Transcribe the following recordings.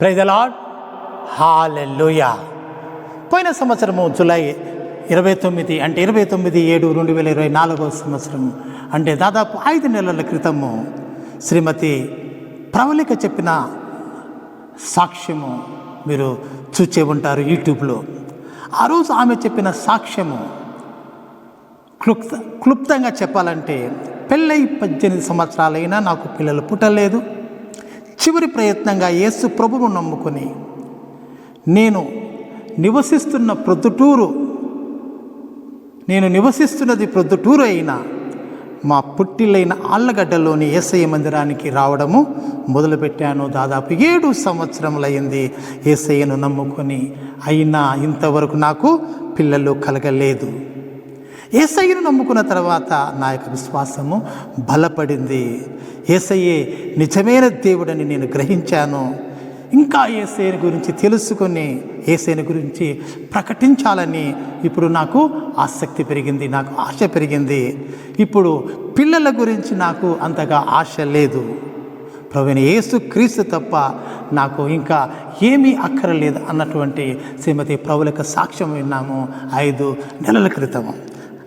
ప్రైదలాడ్ hallelujah పోయిన సంవత్సరము July ఇరవై తొమ్మిది అంటే ఇరవై తొమ్మిది ఏడు రెండు వేల ఇరవై నాలుగో సంవత్సరం అంటే దాదాపు ఐదు నెలల క్రితము శ్రీమతి ప్రవళిక చెప్పిన సాక్ష్యము మీరు చూచే ఉంటారు యూట్యూబ్లో. ఆ రోజు ఆమె చెప్పిన సాక్ష్యము క్లుప్త క్లుప్తంగా చెప్పాలంటే పెళ్ళై పద్దెనిమిది సంవత్సరాలైనా నాకు పిల్లలు పుట్టలేదు. చివరి ప్రయత్నంగా యేసు ప్రభువును నమ్ముకొని నేను నివసిస్తున్న ప్రొద్దుటూరు నేను నివసిస్తున్నది ప్రొద్దుటూరు అయినా మా పుట్టిల్లైన ఆళ్ళగడ్డలోని ఏసయ్య మందిరానికి రావడము మొదలుపెట్టాను. దాదాపు ఏడు సంవత్సరములైంది ఏసయ్యను నమ్ముకొని. అయినా ఇంతవరకు నాకు పిల్లలు కలగలేదు. ఏసయ్యను నమ్ముకున్న తర్వాత నా యొక్క విశ్వాసము బలపడింది. ఏసయ్యే నిజమైన దేవుడని నేను గ్రహించాను. ఇంకా ఏసైని గురించి తెలుసుకొని ఏసైని గురించి ప్రకటించాలని ఇప్పుడు నాకు ఆసక్తి పెరిగింది నాకు ఆశ పెరిగింది. ఇప్పుడు పిల్లల గురించి నాకు అంతగా ఆశ లేదు. ప్రవీణ యేసు క్రీస్తు తప్ప నాకు ఇంకా ఏమీ అక్కరలేదు అన్నటువంటి శ్రీమతి ప్రభులకు సాక్ష్యం విన్నాము ఐదు నెలల క్రితం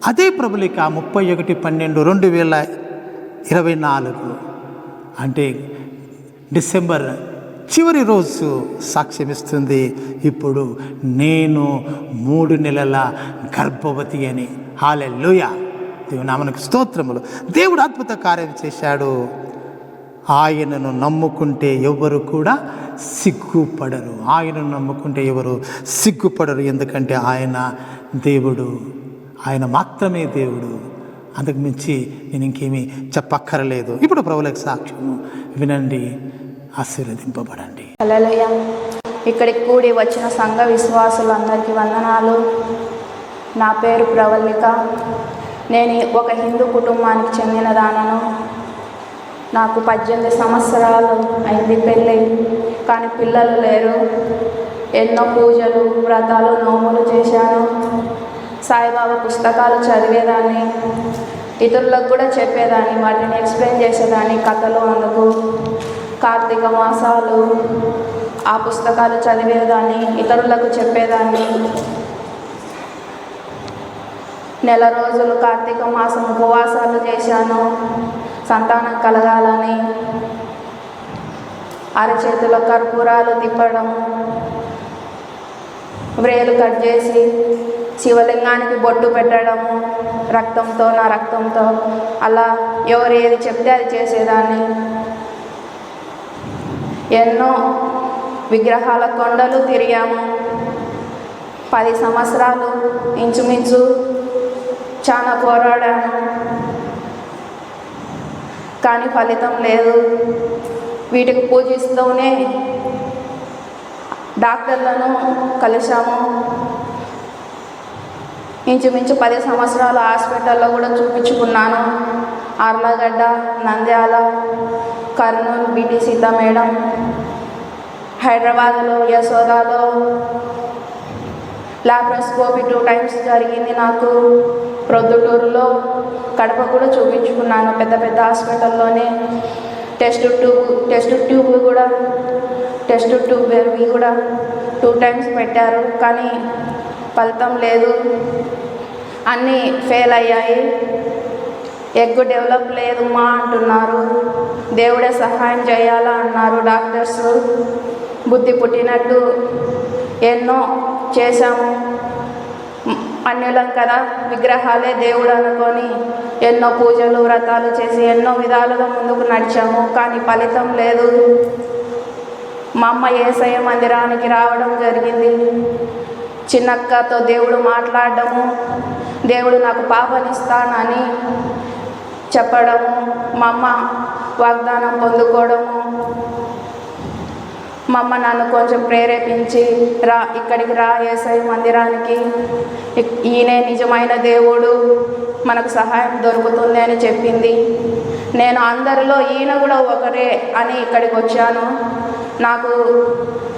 అదే ప్రభులిక ముప్పై ఒకటి పన్నెండు రెండు వేల ఇరవై నాలుగు. అంటే డిసెంబర్ చివరి రోజు సాక్ష్యమిస్తుంది ఇప్పుడు నేను మూడు నెలల గర్భవతి అని. హాలెల్లుయ. దేవుని నామనకు స్తోత్రములు. దేవుడు అద్భుత కార్యం చేశాడు. ఆయనను నమ్ముకుంటే ఎవరు కూడా సిగ్గుపడరు. ఆయనను నమ్ముకుంటే ఎవరు సిగ్గుపడరు. ఎందుకంటే ఆయన దేవుడు ఆయన మాత్రమే దేవుడు. అంతకు మించి నేను ఇంకేమీ చెప్పక్కరలేదు. ఇప్పుడు ప్రభులకు సాక్ష్యము. వినండి ఆశీర్వదింపబడండి. హల్లెలూయా. ఇక్కడికి కూడి వచ్చిన సంఘ విశ్వాసులందరికీ వందనాలు. నా పేరు ప్రవల్లిక నేను ఒక హిందూ కుటుంబానికి చెందిన దానను. నాకు పద్దెనిమిది సంవత్సరాలు అయింది పెళ్ళి. కానీ పిల్లలు లేరు. ఎన్నో పూజలు వ్రతాలు నోములు చేశాను. సాయిబాబా పుస్తకాలు చదివేదాన్ని ఇతరులకు కూడా చెప్పేదాన్ని వాటిని ఎక్స్ప్లెయిన్ చేసేదాన్ని కథలు అందుకు కార్తీక మాసాలు ఆ పుస్తకాలు చదివేదాన్ని ఇతరులకు చెప్పేదాన్ని. నెల రోజులు కార్తీక మాసం ఉపవాసాలు చేశాను సంతానం కలగాలని. అరచేతిలో కర్పూరాలు తిప్పడం వ్రేలు కట్ చేసి శివలింగానికి బొట్టు పెట్టడము రక్తంతో నా రక్తంతో. అలా ఎవరు ఏది చెప్తే అది చేసేదాన్ని. ఎన్నో విగ్రహాల కొండలు తిరిగాము. పది సంవత్సరాలు ఇంచుమించు చాలా పోరాడాము. కానీ ఫలితం లేదు. వీటికి పూజిస్తూనే డాక్టర్లను కలిశాము. ఇంచుమించు పది సంవత్సరాలు హాస్పిటల్లో కూడా చూపించుకున్నాను. Arlagadda Nandyal Kurnool B T Seetha madam హైదరాబాద్లో యశోదాలో లాప్రోస్కోపీ టూ టైమ్స్ జరిగింది నాకు. ప్రొద్దుటూరులో కడప కూడా చూపించుకున్నాను పెద్ద పెద్ద హాస్పిటల్లోనే. టెస్ట్ ట్యూబ్ టెస్ట్ ట్యూబ్ కూడా టెస్ట్ ట్యూబ్ కూడా టూ టైమ్స్ పెట్టారు. కానీ ఫలితం లేదు. అన్నీ ఫెయిల్ అయ్యాయి. ఎగ్ డెవలప్ లేదు మా అంటున్నారు. దేవుడే సహాయం చేయాలా అన్నారు డాక్టర్స్. బుద్ధి పుట్టినట్టు ఎన్నో చేశాము. అన్యులం కదా విగ్రహాలే దేవుడు అనుకొని ఎన్నో పూజలు వ్రతాలు చేసి ఎన్నో విధాలుగా ముందుకు నడిచాము కానీ ఫలితం లేదు. మా అమ్మ ఏసయ మందిరానికి రావడం జరిగింది. చిన్నక్కతో దేవుడు మాట్లాడడము దేవుడు నాకు పాపనిస్తానని చెప్పడము మా అమ్మ వాగ్దానం పొందుకోవడము. మా అమ్మ నన్ను కొంచెం ప్రేరేపించి రా ఇక్కడికి రా ఏసై మందిరానికి. ఈయనే నిజమైన దేవుడు మనకు సహాయం దొరుకుతుంది అని చెప్పింది. నేను అందరిలో ఈయన కూడా ఒకరే అని ఇక్కడికి వచ్చాను. నాకు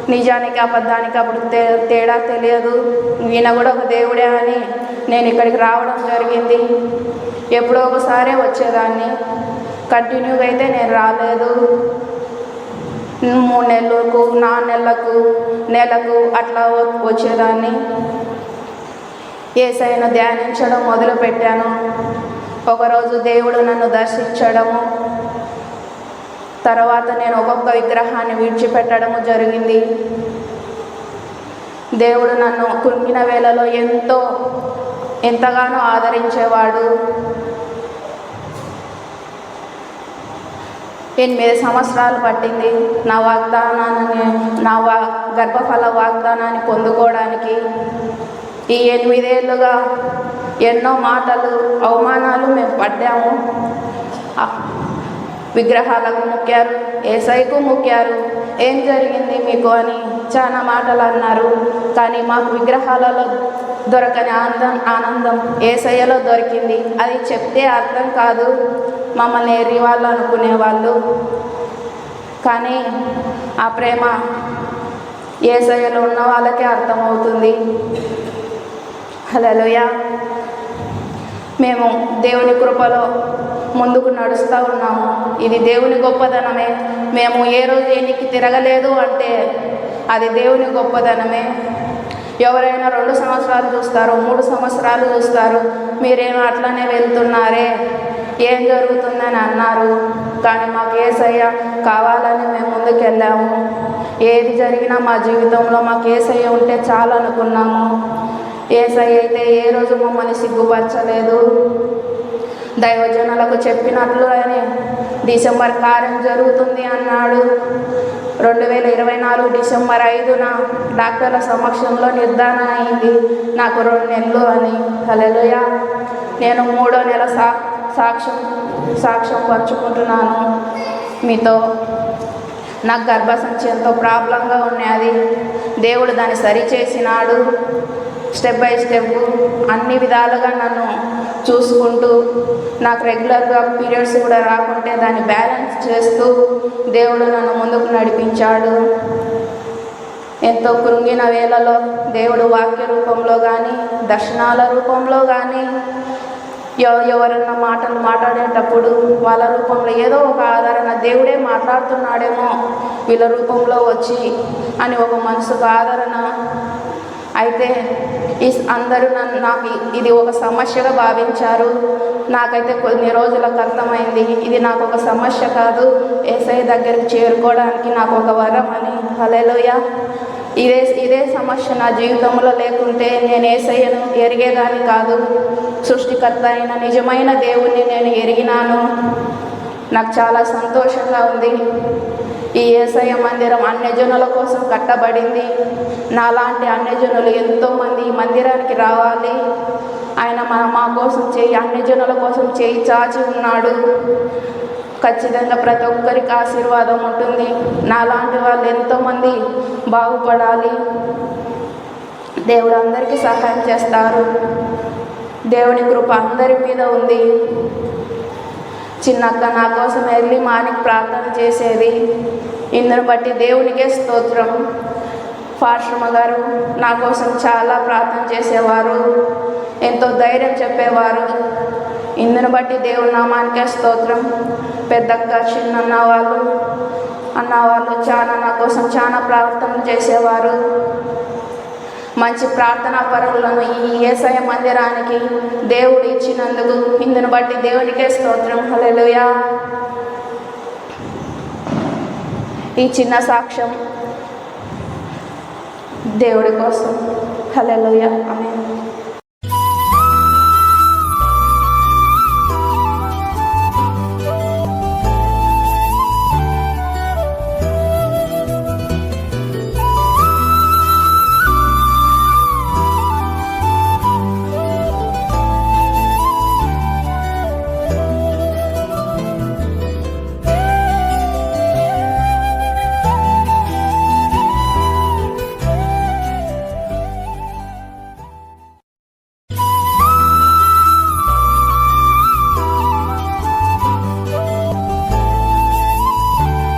నిజానికి అబద్ధానికి అప్పుడు తే తేడా తెలియదు. ఈయన కూడా ఒక దేవుడే అని నేను ఇక్కడికి రావడం జరిగింది. ఎప్పుడో ఒకసారే వచ్చేదాన్ని. కంటిన్యూగా అయితే నేను రాలేదు. మూడు నెలలకు నాలుగు నెలలకు నెలకు అట్లా వచ్చేదాన్ని. ఏసైను ధ్యానించడం మొదలుపెట్టాను. ఒకరోజు దేవుడు నన్ను దర్శించడము. తర్వాత నేను ఒక్కొక్క విగ్రహాన్ని విడిచిపెట్టడము జరిగింది. దేవుడు నన్ను కృంగిన వేళలో ఎంతో ఎంతగానో ఆదరించేవాడు. ఎనిమిది సంవత్సరాలు పట్టింది నా వాగ్దానాన్ని నా వా గర్భఫల వాగ్దానాన్ని పొందుకోవడానికి. ఈ ఎనిమిదేళ్ళుగా ఎన్నో మాటలు అవమానాలు మేము పడ్డాము. విగ్రహాలకు మొక్కారు ఏసైకు మొక్కారు. ఏం జరిగింది మీకు అని చాలా మాటలు అన్నారు. కానీ మాకు విగ్రహాలలో దొరకని ఆనందం ఆనందం ఏసయ్యలో దొరికింది. అది చెప్తే అర్థం కాదు. మమ్మల్ని ఎరివాళ్ళు అనుకునేవాళ్ళు. కానీ ఆ ప్రేమ ఏసయ్యలో ఉన్న వాళ్ళకే అర్థమవుతుంది. హలోయ మేము దేవుని కృపలో ముందుకు నడుస్తూ ఉన్నాము. ఇది దేవుని గొప్పదనమే. మేము ఏ రోజు ఎన్నికి తిరగలేదు అంటే అది దేవుని గొప్పదనమే. ఎవరైనా రెండు సంవత్సరాలు చూస్తారు మూడు సంవత్సరాలు చూస్తారు మీరేమో అట్లనే వెళ్తున్నారే? ఏం జరుగుతుందని అన్నారు. కానీ మాకు ఏసయ్య కావాలని మేము ముందుకెళ్ళాము. ఏది జరిగినా మా జీవితంలో మాకు ఏసయ్య ఉంటే చాలు అనుకున్నాము. ఏసయ్య అయితే ఏ రోజు మమ్మల్ని సిగ్గుపరచలేదు. దైవజనులకు చెప్పినట్లు అని. డిసెంబర్ కార్యం జరుగుతుంది అన్నాడు. రెండు వేల ఇరవై నాలుగు డిసెంబర్ ఐదున డాక్టర్ల సమక్షంలో నిర్ధారణ అయింది. నాకు రెండు నెలలు అని. హల్లెలూయ. నేను మూడో నెల సా సాక్ష్యం సాక్ష్యం పంచుకుంటున్నాను మీతో. నాకు గర్భసంచి ఎంతో ప్రాబ్లంగా ఉన్నది దేవుడు దాన్ని సరిచేసినాడు. స్టెప్ బై స్టెప్ అన్ని విధాలుగా నన్ను చూసుకుంటూ నాకు రెగ్యులర్గా పీరియడ్స్ కూడా రాకుంటే దాన్ని బ్యాలెన్స్ చేస్తూ దేవుడు నన్ను ముందుకు నడిపించాడు. ఎంతో కృంగిన వేళలో దేవుడు వాక్య రూపంలో కానీ దర్శనాల రూపంలో కానీ ఎవ- ఎవరన్నా మాటలు మాట్లాడేటప్పుడు వాళ్ళ రూపంలో ఏదో ఒక ఆదరణ దేవుడే మాట్లాడుతున్నాడేమో వీళ్ళ రూపంలో వచ్చి అని ఒక మనసుకు ఆదరణ అయితే ఈ అందరూ నన్ను నాకు ఇది ఒక సమస్యగా భావించారు. నాకైతే కొన్ని రోజులకు అర్థమైంది. ఇది నాకు ఒక సమస్య కాదు. ఏసఐ దగ్గరికి చేరుకోవడానికి నాకు ఒక వరం అని. హలోయ ఇదే ఇదే సమస్య నా జీవితంలో లేకుంటే నేను ఏసయ్యను ఎరిగేదాన్ని కాదు. సృష్టికర్త అయిన నిజమైన దేవుణ్ణి నేను ఎరిగినాను. నాకు చాలా సంతోషంగా ఉంది. ఈ ఏసయ మందిరం అన్యజనుల కోసం కట్టబడింది. నాలాంటి అన్యజనులు ఎంతోమంది ఈ మందిరానికి రావాలి. ఆయన మన మా కోసం చేయి అన్యజనుల కోసం చేయి చాచి ఉన్నాడు. ఖచ్చితంగా ప్రతి ఒక్కరికి ఆశీర్వాదం ఉంటుంది. నాలాంటి వాళ్ళు ఎంతోమంది బాగుపడాలి. దేవుడు అందరికీ సహాయం చేస్తారు. దేవుని కృప అందరి మీద ఉంది. చిన్నక్క నా కోసం వెళ్ళి మానికి ప్రార్థన చేసేది. ఇందును బట్టి దేవునికే స్తోత్రం. పాశ్రమ గారు నా కోసం చాలా ప్రార్థన చేసేవారు. ఎంతో ధైర్యం చెప్పేవారు. ఇందును బట్టి దేవుని నామానికే స్తోత్రం. పెద్దక్క చిన్నన్న వాళ్ళు అన్న వాళ్ళు చాలా నా కోసం చాలా ప్రార్థన చేసేవారు. మంచి ప్రార్థనా పరులను ఈ ఏసయ మందిరానికి దేవుడు ఇచ్చినందుకు ఇందును బట్టి దేవునికే స్తోత్రం. హలలుయా ఈ చిన్న సాక్ష్యం దేవుడి కోసం. హల్లెలూయా. ఆమేన్.